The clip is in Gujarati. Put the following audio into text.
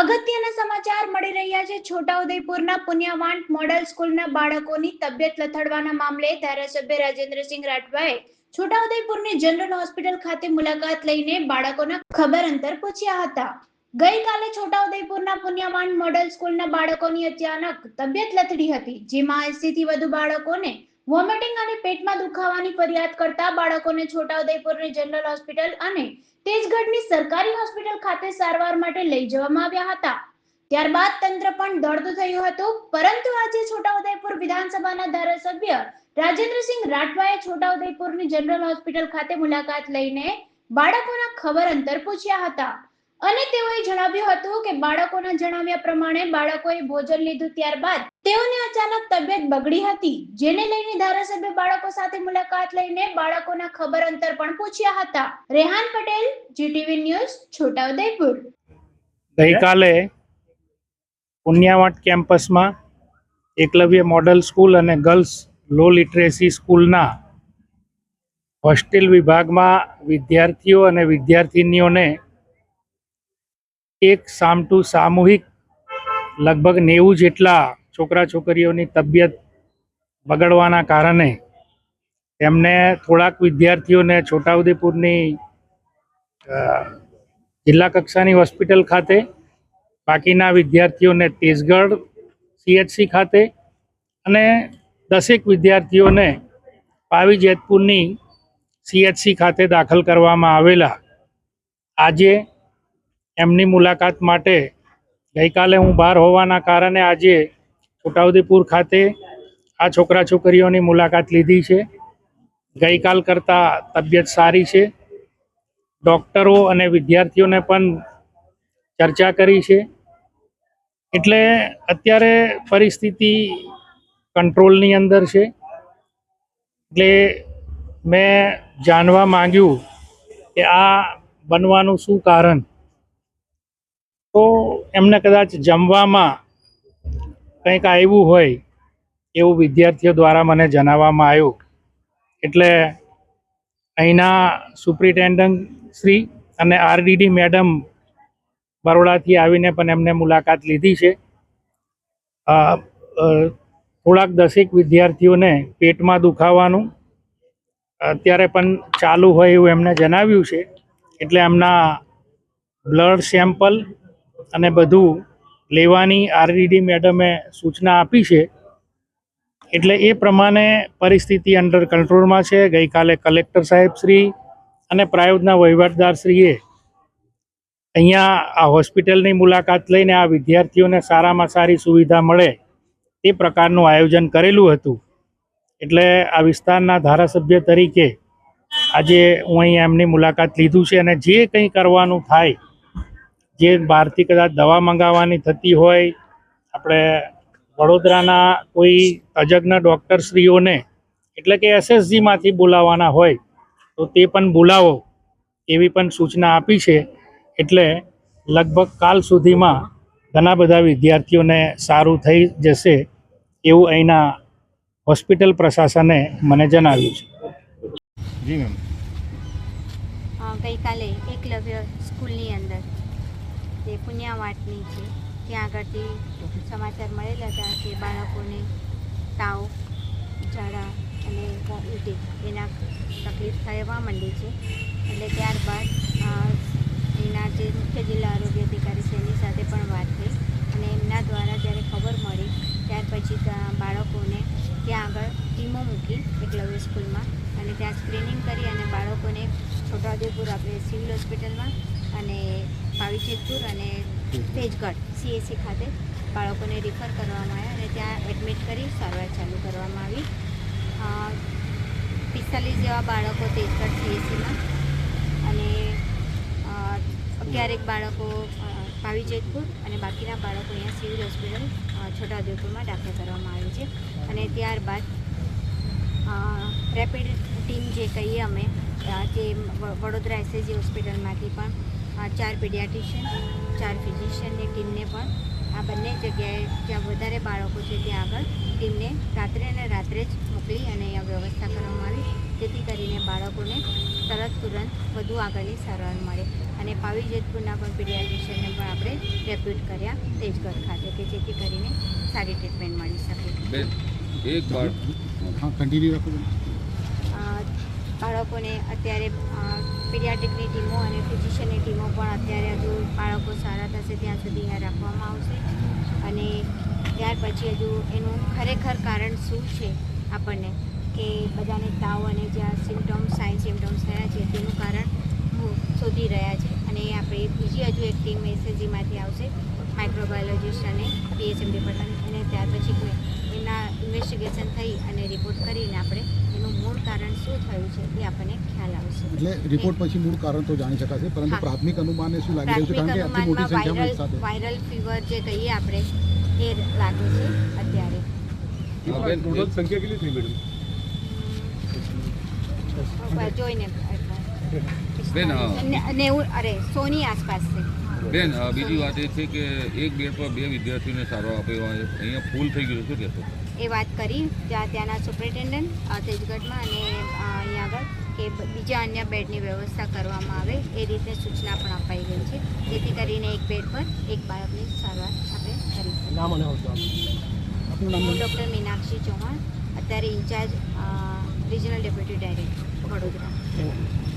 અગત્યના સમાચાર મળી રહ્યા છે. છોટાઉદેપુરના પુણ્યવાંટ મોડલ સ્કૂલના બાળકોની તબિયત લથડવાના મામલે ધારાસભ્ય રાજેન્દ્રસિંહ રાઠવાએ છોટાઉદેપુરની જનરલ હોસ્પિટલ ખાતે મુલાકાત લઈને બાળકોના ખબર અંતર પૂછ્યા હતા. ગઈકાલે છોટાઉદેપુરના પુણ્યવાન મોડલ સ્કૂલના બાળકોની અચાનક તબિયત લથડી હતી, જેમાં એસી થી વધુ બાળકોને વોમિટિંગ અને પેટમાં દુખાવાની ફરિયાદ કરતા બાળકોને છોટાઉદેપુરની જનરલ હોસ્પિટલ અને તેજગઢની સરકારી હોસ્પિટલ ખાતે સારવાર માટે લઈ જવામાં આવ્યા હતા. ત્યારબાદ તંત્ર પણ દોડતું થયું હતું, પરંતુ આજે છોટાઉદેપુર વિધાનસભાના ધારાસભ્ય રાજેન્દ્રસિંહ રાઠવાએ છોટાઉદેપુરની જનરલ હોસ્પિટલ ખાતે મુલાકાત લઈને બાળકોના ખબર અંતર પૂછ્યા હતા. અને તેઓએ જણાવ્યું હતું કે બાળકોના જણાવ્યા પ્રમાણે બાળકોએ ભોજન લીધું ત્યારબાદ તેઓને અચાનક તબિયત બગડી હતી, જેને લઈને ધારાસભ્ય બાળકો સાથે મુલાકાત લઈને બાળકોના ખબર અંતર પણ પૂછ્યા હતા. Rehan Patel, GTV news, Chhotaudepur. ગઈકાલે પુણ્યાવટ કેમ્પસમાં એકલવ્ય મોડલ સ્કૂલ અને ગર્લ્સ લો લિટરેસી સ્કૂલના હોસ્ટેલ વિભાગમાં વિદ્યાર્થીઓ અને વિદ્યાર્થિનીઓને એક સામટું સામૂહિક, લગભગ નેવું જેટલા છોકરા છોકરીઓની તબિયત બગડવાના કારણે તેમને થોડાક વિદ્યાર્થીઓને છોટાઉદેપુરની જિલ્લા કક્ષાની હોસ્પિટલ ખાતે, બાકીના વિદ્યાર્થીઓને તેજગઢ સીએચસી ખાતે અને દસેક વિદ્યાર્થીઓને પાવી જેતપુરની સીએચસી ખાતે દાખલ કરવામાં આવેલા. આજે એમની મુલાકાત માટે ગઈકાલે હું બહાર હોવાના કારણે આજે છોટાઉદેપુર ખાતે આ છોકરા છોકરીઓની મુલાકાત લીધી છે. ગઈકાલ કરતાં તબિયત સારી છે. ડૉક્ટરો અને વિદ્યાર્થીઓને પણ ચર્ચા કરી છે. એટલે અત્યારે પરિસ્થિતિ કંટ્રોલની અંદર છે. એટલે મેં જાણવા માંગ્યું કે આ બનવાનું શું કારણ? તો એમને કદાચ જમવામાં કંઈક આવ્યું હોય એવું વિદ્યાર્થીઓ દ્વારા મને જણાવવામાં આવ્યું. એટલે અહીંના સુપ્રિન્ટેન્ડન્ટ શ્રી અને આરડીડી મેડમ બરોડાથી આવીને પણ એમને મુલાકાત લીધી છે. થોડાક દસેક વિદ્યાર્થીઓને પેટમાં દુખાવાનું અત્યારે પણ ચાલુ હોય એવું એમને જણાવ્યું છે. એટલે એમના બ્લડ સેમ્પલ અને બધું લેવાની આરડીડી મેડમે સૂચના આપી છે. એટલે એ પ્રમાણે પરિસ્થિતિ અંડર કંટ્રોલમાં છે. ગઈકાલે કલેક્ટર સાહેબ શ્રી અને પ્રાયોગના વહીવટદારશ્રીએ અહીંયા આ હોસ્પિટલની મુલાકાત લઈને આ વિદ્યાર્થીઓને સારામાં સારી સુવિધા મળે તે પ્રકારનું આયોજન કરેલું હતું. એટલે આ વિસ્તારના ધારાસભ્ય તરીકે આજે હું અહીંયા એમની મુલાકાત લીધું છે અને જે કંઈ કરવાનું થાય જે બહારથી કદાચ દવા મંગાવવાની થતી હોય આપણે વડોદરાના કોઈ તજજ્ઞ ડૉક્ટરશ્રીઓને એટલે કે એસએસજીમાંથી બોલાવવાના હોય તો તે પણ બોલાવો એવી પણ સૂચના આપી છે. એટલે લગભગ કાલ સુધીમાં ઘણા બધા વિદ્યાર્થીઓને સારું થઈ જશે એવું અહીંના હોસ્પિટલ પ્રશાસને મને જણાવ્યું છે. જી મેમ. ગઈકાલે એકલવ્ય સ્કૂલની અંદર તે પુણ્યાવાટની છે. ત્યાં આગળથી સમાચાર મળેલા હતા કે બાળકોને તાવ, ઝાડા અને ઉલટી એના તકલીફ થવા માંડી છે. એટલે ત્યારબાદ એના જે મુખ્ય જિલ્લા આરોગ્ય અધિકારી છે, એની સાથે પણ વાત થઈ અને એમના દ્વારા જ્યારે ખબર મળી, ત્યાર પછી બાળકોને ત્યાં આગળ ટીમો મૂકી એકલવ્ય સ્કૂલમાં અને ત્યાં સ્ક્રીનિંગ કરી અને બાળકોને છોટાઉદેપુર આપણે સિવિલ હોસ્પિટલમાં અને પાવીજેતપુર અને તેજગઢ સીએસસી ખાતે બાળકોને રિફર કરવામાં આવ્યા અને ત્યાં એડમિટ કરી સારવાર ચાલુ કરવામાં આવી. પિસ્તાલીસ જેવા બાળકો તેજગઢ સીએસસીમાં અને અગિયારેક બાળકો અ, પાવીજેતપુર અને બાકીના બાળકો અહીંયા સિવિલ હોસ્પિટલ છોટાઉદેપુરમાં દાખલ કરવામાં આવી છે. અને ત્યારબાદ રેપિડ ટીમ જે કહીએ અમે જે તે વડોદરા એસએસજી હોસ્પિટલમાંથી પણ ચાર પીડિયાટ્રિશિયન ચાર ફિઝિશિયનની ટીમને પણ આ બંને જગ્યાએ જ્યાં વધારે બાળકો છે ત્યાં આગળ ટીમને રાત્રે અને રાત્રે જ મોકલી અને અહીંયા વ્યવસ્થા કરવામાં આવી જેથી કરીને બાળકોને તરત તુરંત વધુ આગળની સારવાર મળે. અને પાવી જેતપુરના પણ પીડિયાટ્રિશિયનને પણ આપણે રેપ્યુટ કર્યા તેજગઢ ખાતે કે જેથી કરીને સારી ટ્રીટમેન્ટ મળી શકે. એક બાળકોને અત્યારે પીડિયાટ્રિકની ટીમો અને ફિઝિશિયનની ટીમો પણ અત્યારે હજુ બાળકો સારા થશે ત્યાં સુધી અહીંયા રાખવામાં આવશે. અને ત્યાર પછી હજુ એનું ખરેખર કારણ શું છે આપણને? કે બધાને તાવ અને જ્યાં સિમ્ટમ્સ સાઇન સિમ્ટમ્સ થયા છે, તેનું કારણ શોધી રહ્યા છે. અને આપણે બીજી હજુ એક ટીમ એસએસજીમાંથી આવશે માઇક્રોબાયોલોજિસ્ટ અને પીએચએમ ડિપાર્ટમેન્ટ અને ત્યાર પછી એના ઇન્વેસ્ટિગેશન થઈ અને રિપોર્ટ કરીને આપણે એનું શું થયું છે એ આપણને ખ્યાલ આવશે. એટલે રિપોર્ટ પછી મૂળ કારણ તો જાણી શકાશે પરંતુ પ્રાથમિક અનુમાને શું લાગી રહ્યું છે? કારણ કે આટલી મોટી સંખ્યામાં વાયરલ સાથે. વાયરલ ફીવર જે કહીએ આપણે એ લાગે છે અત્યારે. ટોટલ સંખ્યા કેટલી થઈ મેડમ? જોઈને. બેન, ને- નેવું અરે સોની આસપાસ છે. બેન બીજી વાત એ છે કે એક બેડ પર બે વિદ્યાર્થીઓને સારો આપ્યો અહીંયા ફૂલ થઈ ગયું શું કહેશો? એ વાત કરી ત્યાં ત્યાંના સુપ્રિન્ટેન્ડન્ટ તેજગઢમાં અને અહીંયા આગળ કે બીજા અન્ય બેડની વ્યવસ્થા કરવામાં આવે એ રીતે સૂચના પણ અપાઈ ગઈ છે. જેથી કરીને એક બેડ પર એક બાળકની સારવાર આપણે કરી નામ અને હોદ્દો આપનું નામ હું ડૉક્ટર મીનાક્ષી ચૌહાણ અત્યારે in-charge regional deputy director Vadodara.